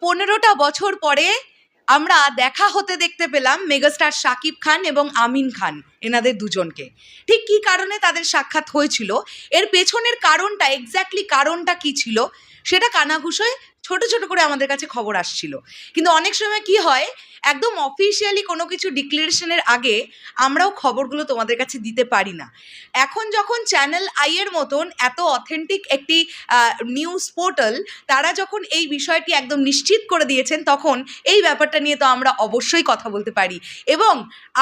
পনেরোটা বছর পরে আমরা দেখা হতে দেখতে পেলাম মেগাস্টার শাকিব খান এবং আমিন খান, এনাদের দুজনকে। ঠিক কি কারণে তাদের সাক্ষাৎ হয়েছিল? এর পেছনের কারণটা এক্স্যাক্টলি কারণটা কি ছিল? সেটা কানাঘুষোয় ছোট ছোট করে আমাদের কাছে খবর আসছিল। কিন্তু অনেক সময় কি হয়, একদম অফিসিয়ালি কোনো কিছু ডিক্লারেশনের আগে আমরাও খবরগুলো তোমাদের কাছে দিতে পারি না। এখন যখন চ্যানেল আইয়ের মতন এত অথেন্টিক একটি নিউজ পোর্টাল তারা যখন এই বিষয়টি একদম নিশ্চিত করে দিয়েছেন, তখন এই ব্যাপারটা নিয়ে তো আমরা অবশ্যই কথা বলতে পারি। এবং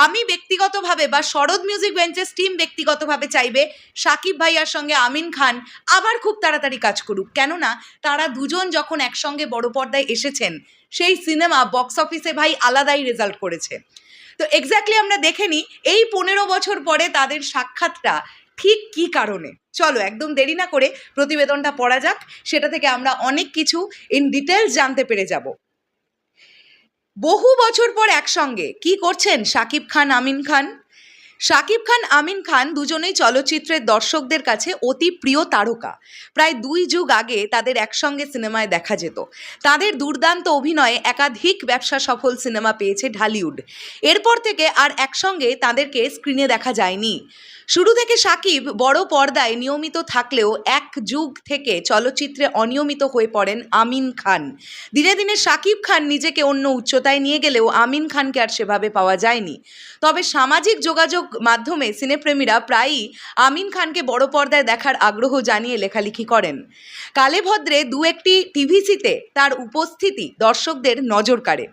আমি ব্যক্তিগতভাবে বা শরৎ মিউজিক বেঞ্চেস টিম ব্যক্তিগতভাবে চাইবে সাকিব ভাইয়ার সঙ্গে আমিন খান আবার খুব তাড়াতাড়ি কাজ করুক। কেননা, তারা দুজন যখন একসঙ্গে বড় পর্দায় এসেছেন, সেই সিনেমা বক্স অফিসে ভাই আলাদাই রেজাল্ট করেছে। তো এক্স্যাক্টলি আমরা দেখে নিই, এই পনেরো বছর পরে তাদের সাক্ষাৎটা ঠিক কী কারণে? চলো একদম দেরি না করে প্রতিবেদনটা পড়া যাক, সেটা থেকে আমরা অনেক কিছু ইন ডিটেলস জানতে পেরে যাব। বহু বছর পর একসঙ্গে কি করছেন শাকিব খান, আমিন খান? শাকিব খান, আমিন খান দুজনেই চলচ্চিত্রের দর্শকদের কাছে অতি প্রিয় তারকা। প্রায় দুই যুগ আগে তাদের একসঙ্গে সিনেমায় দেখা যেত। তাদের দুর্দান্ত অভিনয়ে একাধিক ব্যবসা সফল সিনেমা পেয়েছে ঢালিউড। এরপর থেকে আর একসঙ্গে তাদেরকে স্ক্রিনে দেখা যায়নি। শুরু থেকে সাকিব বড় পর্দায় নিয়মিত থাকলেও এক যুগ থেকে চলচ্চিত্রে অনিয়মিত হয়ে পড়েন আমিন খান। দিনে দিনে সাকিব খান নিজেকে অন্য উচ্চতায় নিয়ে গেলেও আমিন খানকে আর সেভাবে পাওয়া যায়নি। তবে সামাজিক যোগাযোগ মাধ্যমে সিনেপ্রেমীরা প্রায়ই আমিন খানকে বড় পর্দায় দেখার আগ্রহ জানিয়ে লেখালেখি করেন। কালে ভদ্রে দু একটি টিভিসিতে তার উপস্থিতি দর্শকদের নজর কাড়ে।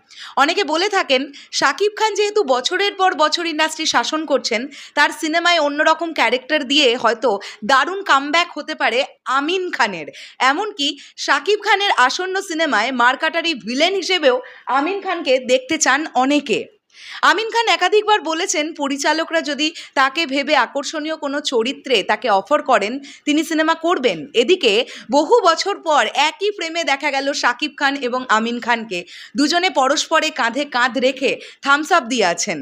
অনেকে বলে থাকেন শাকিব খান যেহেতু বছরের পর বছর ইন্ডাস্ট্রি শাসন করছেন, তার সিনেমায় অন্যরকম ক্যারেক্টার দিয়ে হয়তো দারুণ কামব্যাক হতে পারে আমিন খানের। এমনকি শাকিব খানের আসন্ন সিনেমায় মারকাটারি ভিলেন হিসেবেও আমিন খানকে দেখতে চান অনেকে। আমিন খান একাধিকবার বলেছেন, পরিচালকরা যদি তাকে ভেবে আকর্ষণীয় কোনো চরিত্রে তাকে অফার করেন, তিনি সিনেমা করবেন। এদিকে বহু বছর পর একই ফ্রেমে দেখা গেল শাকিব খান এবং আমিন খানকে। দুজনে পরস্পরে কাঁধে কাঁধ রেখে থামস আপ দিয়ে আছেন।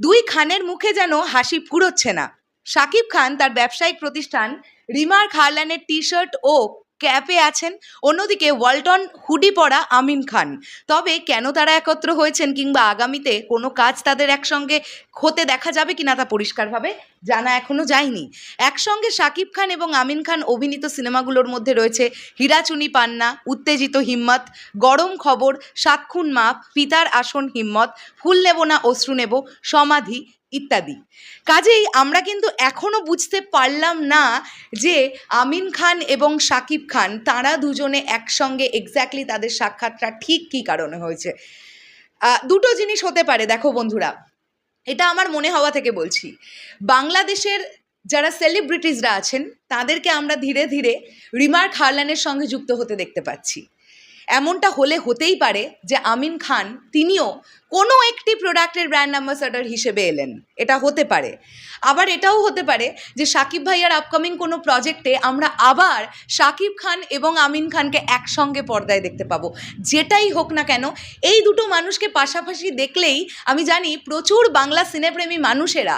দুই খানের মুখে যেন হাসি ফুরোচ্ছে না। শাকিব খান তার ব্যবসায়িক প্রতিষ্ঠান রিমার্ক হারল্যান্ডের টি শার্ট ও ক্যাপে আছেন। অন্যদিকে ওয়ালটন হুডি পরা আমিন খান। তবে কেন তারা একত্র হয়েছেন কিংবা আগামীতে কোনো কাজ তাদের একসঙ্গে হতে দেখা যাবে কিনা তা পরিষ্কারভাবে জানা এখনও যায়নি। একসঙ্গে শাকিব খান এবং আমিন খান অভিনীত সিনেমাগুলোর মধ্যে রয়েছে হীরাচুনি পান্না, উত্তেজিত হিম্মত, গরম খবর সাতক্ষুন মাপ, পিতার আসন হিম্মত, ফুল নেব না অশ্রু নেব, সমাধি ইত্যাদি। কাজেই আমরা কিন্তু এখনও বুঝতে পারলাম না যে আমিন খান এবং শাকিব খান, তারা দুজনে একসঙ্গে এক্স্যাক্টলি তাদের সাক্ষাৎটা ঠিক কী কারণে হয়েছে। দুটো জিনিস হতে পারে, দেখো বন্ধুরা। এটা আমার মনে হওয়া থেকে বলছি। বাংলাদেশের যারা সেলিব্রিটিসরা আছেন, তাদেরকে আমরা ধীরে ধীরে রিমার্ক হারল্যানের সঙ্গে যুক্ত হতে দেখতে পাচ্ছি। এমনটা হলে হতেই পারে যে আমিন খান তিনিও কোনো একটি প্রোডাক্টের ব্র্যান্ড অ্যাম্বাসাডার হিসেবে এলেন। এটা হতে পারে। আবার এটাও হতে পারে যে সাকিব ভাইয়ার আপকামিং কোনো প্রজেক্টে আমরা আবার সাকিব খান এবং আমিন খানকে একসঙ্গে পর্দায় দেখতে পাবো। যেটাই হোক না কেন, এই দুটো মানুষকে পাশাপাশি দেখলেই আমি জানি প্রচুর বাংলা সিনেপ্রেমী মানুষেরা,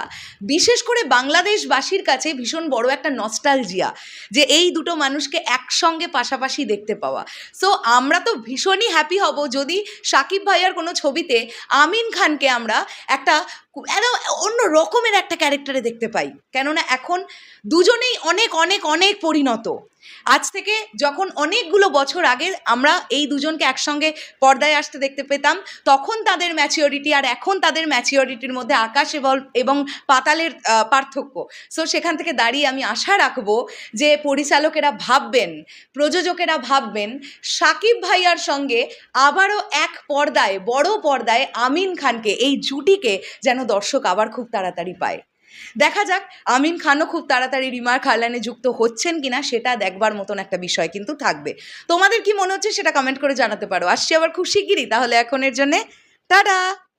বিশেষ করে বাংলাদেশবাসীর কাছে ভীষণ বড় একটা নস্টালজিয়া যে এই দুটো মানুষকে একসঙ্গে পাশাপাশি দেখতে পাওয়া। সো আমরা তো ভীষণই হ্যাপি হব যদি সাকিব ভাইয়ার কোনো ছবিতে আমিন খানকে আমরা একটা একদম অন্য রকমের একটা ক্যারেক্টারে দেখতে পাই। কেননা এখন দুজনেই অনেক অনেক অনেক পরিণত। আজ থেকে যখন অনেকগুলো বছর আগে আমরা এই দুজনকে একসঙ্গে পর্দায় আসতে দেখতে পেতাম, তখন তাদের ম্যাচিওরিটি আর এখন তাদের ম্যাচিওরিটির মধ্যে আকাশ এবং এবং পাতালের পার্থক্য। সো সেখান থেকে দাঁড়িয়ে আমি আশা রাখব যে পরিচালকেরা ভাববেন, প্রযোজকেরা ভাববেন, সাকিব ভাইয়ার সঙ্গে আবারও এক পর্দায়, বড় পর্দায় আমিন খানকে, এই জুটিকে যেন দর্শক আবার খুব তাড়াতাড়ি পায়। দেখা যাক, আমিন খানও খুব তাড়াতাড়ি রিমার খালানে যুক্ত হচ্ছেন কিনা সেটা দেখবার মতন একটা বিষয় কিন্তু থাকবে। তোমাদের কি মনে হচ্ছে সেটা কমেন্ট করে জানাতে পারো। আসছি আবার খুব শিগগিরই, তাহলে এখনের জন্যে, টাটা!